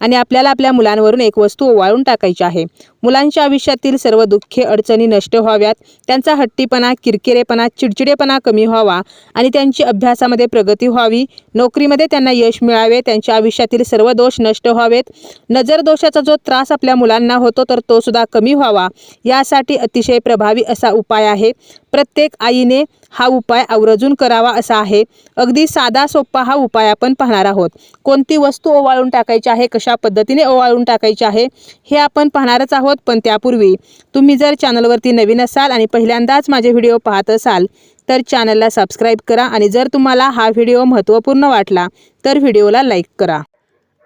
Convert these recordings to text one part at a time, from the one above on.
आणि आपल्याला आपल्या मुलांवरून एक वस्तू ओवाळून टाकायची आहे. मुलांच्या आयुष्यातील सर्व दुःखे अडचणी नष्ट व्हाव्यात. त्यांचा हट्टीपणा किरकिरेपणा चिडचिडेपणा कमी व्हावा आणि त्यांची अभ्यासामध्ये प्रगती व्हावी. नोकरीमध्ये त्यांना यश मिळावे. त्यांच्या आयुष्यातील सर्व दोष नष्ट व्हावेत. नजर दोषाचा जो त्रास आपल्या मुलांना होतो तर तो सुद्धा कमी व्हावा. यासाठी अतिशय प्रभावी असा उपाय आहे. प्रत्येक आईने हा उपाय आवर्जून करावा असा आहे. अगदी साधा सोपा हा उपाय आपण पाहणार आहोत. कोणती वस्तू ओवाळून टाकायची आहे कशा पद्धतीने ओवाळून टाकायची आहे हे आपण पाहणारच आहोत. पण त्यापूर्वी तुम्ही जर चॅनलवरती नवीन असाल आणि पहिल्यांदाच माझे व्हिडिओ पाहत असाल तर चॅनलला सबस्क्राईब करा आणि जर तुम्हाला हा व्हिडिओ महत्त्वपूर्ण वाटला तर व्हिडिओला लाईक करा.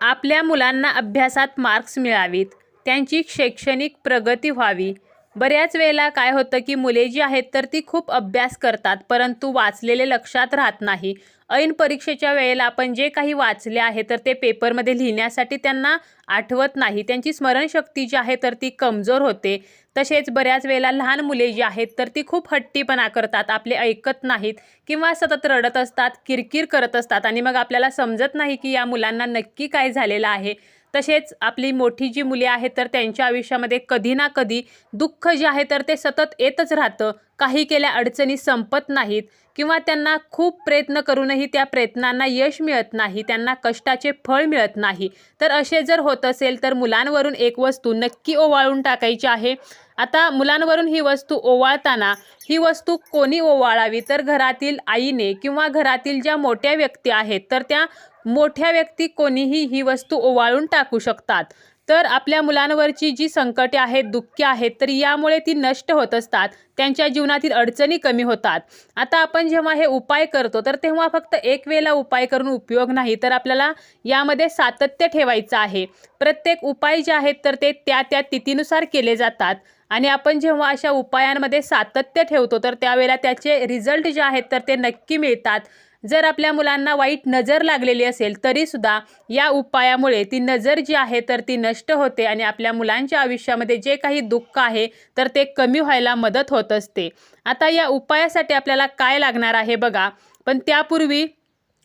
आपल्या मुलांना अभ्यासात मार्क्स मिळावीत त्यांची शैक्षणिक प्रगती व्हावी बऱ्याच वेळेला काय होतं की मुले जी आहेत तर ती खूप अभ्यास करतात परंतु वाचलेले लक्षात राहत नाही. ऐन परीक्षेच्या वेळेला आपण जे काही वाचले आहे तर ते पेपरमध्ये लिहिण्यासाठी त्यांना आठवत नाही. त्यांची स्मरणशक्ती जी आहे तर ती कमजोर होते. तसेच बऱ्याच वेळेला लहान मुले जी आहेत तर ती खूप हट्टीपणा करतात आपले ऐकत नाहीत किंवा सतत रडत असतात किरकिर करत असतात आणि मग आपल्याला समजत नाही की या मुलांना नक्की काय झालेलं आहे. तसेच आपली मोठी जी मुले आहेत तर त्यांच्या आयुष्यामध्ये कधी ना कधी दुःख जे आहे तर ते सतत येतच राहतं. काही केल्या अडचणी संपत नाहीत किंवा त्यांना खूप प्रयत्न करूनही त्या प्रयत्नांना यश मिळत नाही त्यांना कष्टाचे फळ मिळत नाही. तर असे जर होत असेल तर मुलांवरून एक वस्तू नक्की ओवाळून टाकायची आहे. आता मुलांवरून ही वस्तू ओवाळताना ही वस्तू कोणी ओवाळावी? तर घरातील आईने किंवा घरातील ज्या मोठ्या व्यक्ती आहेत तर त्या मोठ्या व्यक्ती कोणीही ही वस्तू ओवाळून टाकू शकतात. तर आपल्या मुलांवरची जी संकटे आहेत दुःखे आहेत तर यामुळे ती नष्ट होत असतात. त्यांच्या जीवनातील अडचणी कमी होतात. आता आपण जेव्हा हे उपाय करतो तर तेव्हा फक्त एक वेळेला उपाय करून उपयोग नाही तर आपल्याला यामध्ये सातत्य ठेवायचं आहे. प्रत्येक उपाय जे आहेत तर ते त्या त्या तिथीनुसार केले जातात. आणि आपण जेव्हा अशा उपायांमध्ये सातत्य ठेवतो तर त्यावेळेला त्याचे रिझल्ट जे आहेत तर ते नक्की मिळतात. जर आपल्या मुलांना वाईट नजर लागलेली असेल तरीसुद्धा या उपायामुळे ती नजर जी आहे तर ती नष्ट होते आणि आपल्या मुलांच्या आयुष्यामध्ये जे काही दुःख आहे तर ते कमी व्हायला मदत होत असते. आता या उपायासाठी आपल्याला काय लागणार आहे बघा. पण त्यापूर्वी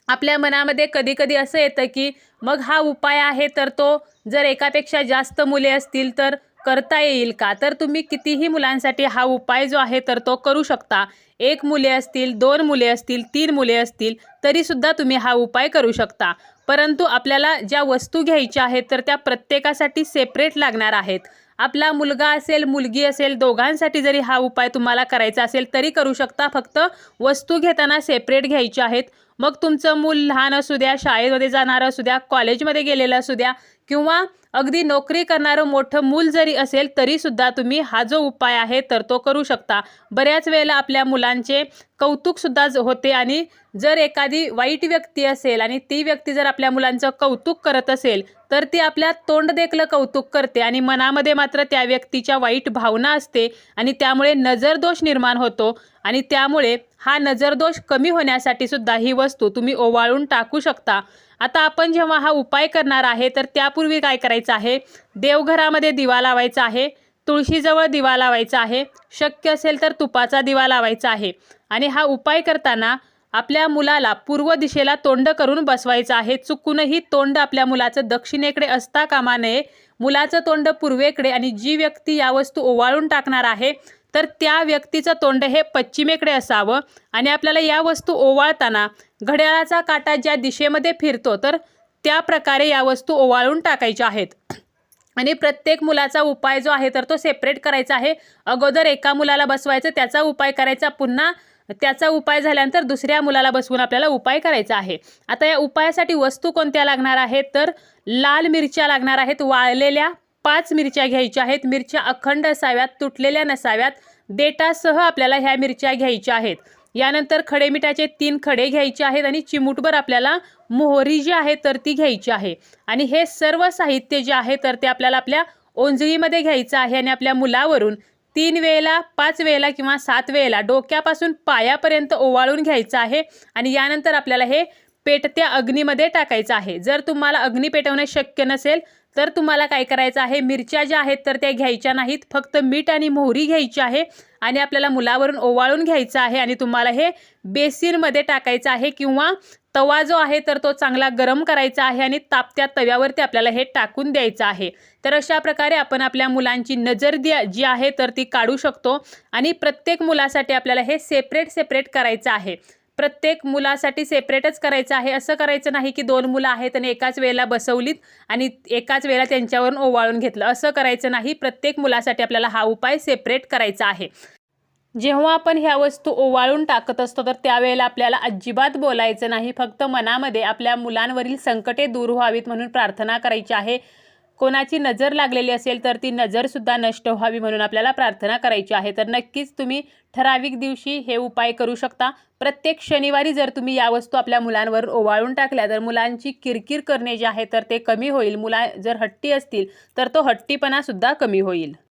आपल्या मनामध्ये कधीकधी असं येतं की मग हा उपाय आहे तर तो जर एकापेक्षा जास्त मुले असतील तर करता येईल का? तर तुम्ही कितीही मुलांसाठी हा उपाय जो आहे तर तो करू शकता. एक मुले असतील दोन मुले असतील तीन मुले असतील तरीसुद्धा तुम्ही हा उपाय करू शकता. परंतु आपल्याला ज्या वस्तू घ्यायच्या आहेत तर त्या प्रत्येकासाठी सेपरेट लागणार आहेत. आपला मुलगा असेल मुलगी असेल दोघांसाठी जरी हा उपाय तुम्हाला करायचा असेल तरी करू शकता. फक्त वस्तू घेताना सेपरेट घ्यायच्या आहेत. मग तुमचं मूल लहान असू द्या शाळेमध्ये जाणारं असू द्या कॉलेजमध्ये गेलेलं असू द्या किंवा अगदी नोकरी करणारं मोठं मूल जरी असेल तरीसुद्धा तुम्ही हा जो उपाय आहे तर तो करू शकता. बऱ्याच वेळेला आपल्या मुलांचे कौतुकसुद्धा होते आणि जर एखादी वाईट व्यक्ती असेल आणि ती व्यक्ती जर आपल्या मुलांचं कौतुक करत असेल तर ती आपल्या तोंड देखलं कौतुक करते आणि मनामध्ये मात्र त्या व्यक्तीच्या वाईट भावना असते आणि त्यामुळे नजरदोष निर्माण होतो आणि त्यामुळे हा नजरदोष कमी होण्यासाठी सुद्धा ही वस्तू तुम्ही ओवाळून टाकू शकता. आता आपण जेव्हा हा उपाय करणार आहे तर त्यापूर्वी काय करायचं आहे? देवघरामध्ये दिवा लावायचा आहे तुळशीजवळ दिवा लावायचा आहे शक्य असेल तर तुपाचा दिवा लावायचा आहे. आणि हा उपाय करताना आपल्या मुलाला पूर्व दिशेला तोंड करून बसवायचं आहे. चुकूनही तोंड आपल्या मुलाचं दक्षिणेकडे असता कामा नये. मुलाचं तोंड पूर्वेकडे आणि जी व्यक्ती या वस्तू ओवाळून टाकणार आहे तर त्या व्यक्तीचं तोंड हे पश्चिमेकडे असावं आणि आपल्याला या वस्तू ओवाळताना घड्याळाचा काटा ज्या दिशेमध्ये फिरतो तर त्या प्रकारे या वस्तू ओवाळून टाकायच्या आहेत. आणि प्रत्येक मुलाचा उपाय जो आहे तर तो सेपरेट करायचा आहे. अगोदर एका मुलाला बसवायचं त्याचा उपाय करायचा पुन्हा त्याचा उपाय झाल्यानंतर दुसऱ्या मुलाला बसवून आपल्याला उपाय करायचा आहे. आता या उपायासाठी वस्तू कोणत्या लागणार आहेत? तर लाल मिरच्या लागणार आहेत वाळलेल्या पाच मिरच्या घ्यायच्या आहेत. मिरच्या अखंड असाव्यात तुटलेल्या नसाव्यात. देटासह आपल्याला ह्या मिरच्या घ्यायच्या आहेत. यानंतर खडे मिठाचे तीन खडे घ्यायचे आहेत आणि चिमूटभर आपल्याला मोहरी जी आहे तर ती घ्यायची आहे. आणि हे सर्व साहित्य जे आहे तर ते आपल्याला आपल्या ओंजळीमध्ये घ्यायचं आहे आणि आपल्या मुलावरून तीन वेळेला पाच वेळेला किंवा सात वेळेला डोक्यापासून पायापर्यंत ओवाळून घ्यायचं आहे आणि यानंतर आपल्याला हे पेटत्या अग्नीमध्ये टाकायचं आहे. जर तुम्हाला अग्नी पेटवणे शक्य नसेल तर तुम्हाला काय करायचं आहे? मिरच्या ज्या आहेत तर त्या घ्यायच्या नाहीत. फक्त मीठ आणि मोहरी घ्यायची आहे आणि आपल्याला मुलावरून ओवाळून घ्यायचं आहे आणि तुम्हाला हे बेसिनमध्ये टाकायचं आहे किंवा तवा जो आहे तर तो चांगला गरम करायचा आहे आणि तापत्या तव्यावरती आपल्याला हे टाकून द्यायचं आहे. तर अशा प्रकारे आपण आपल्या मुलांची नजर द्या जी आहे तर ती काढू शकतो आणि प्रत्येक मुलासाठी आपल्याला हे सेपरेट सेपरेट करायचं आहे. प्रत्येक मुलासाठी सेपरेटच करायचं आहे. असं करायचं नाही की दोन मुलं आहेत आणि एकाच वेळेला बसवलीत आणि एकाच वेळेला त्यांच्यावरून ओवाळून घेतलं. असं करायचं नाही. प्रत्येक मुलासाठी आपल्याला हा उपाय सेपरेट करायचा आहे. जेव्हा आपण ह्या वस्तू ओवाळून टाकत असतो तर त्यावेळेला आपल्याला अजिबात बोलायचं नाही. फक्त मनामध्ये आपल्या मुलांवरील संकटे दूर व्हावीत म्हणून प्रार्थना करायची आहे. कोणाची नजर लागलेली असेल तर ती नजरसुद्धा नष्ट व्हावी म्हणून आपल्याला प्रार्थना करायची आहे. तर नक्कीच तुम्ही ठराविक दिवशी हे उपाय करू शकता. प्रत्येक शनिवारी जर तुम्ही या वस्तू आपल्या मुलांवर ओवाळून टाकल्या तर मुलांची किरकिर करणे जे आहे तर ते कमी होईल. मुला जर हट्टी असतील तर तो हट्टीपणासुद्धा कमी होईल.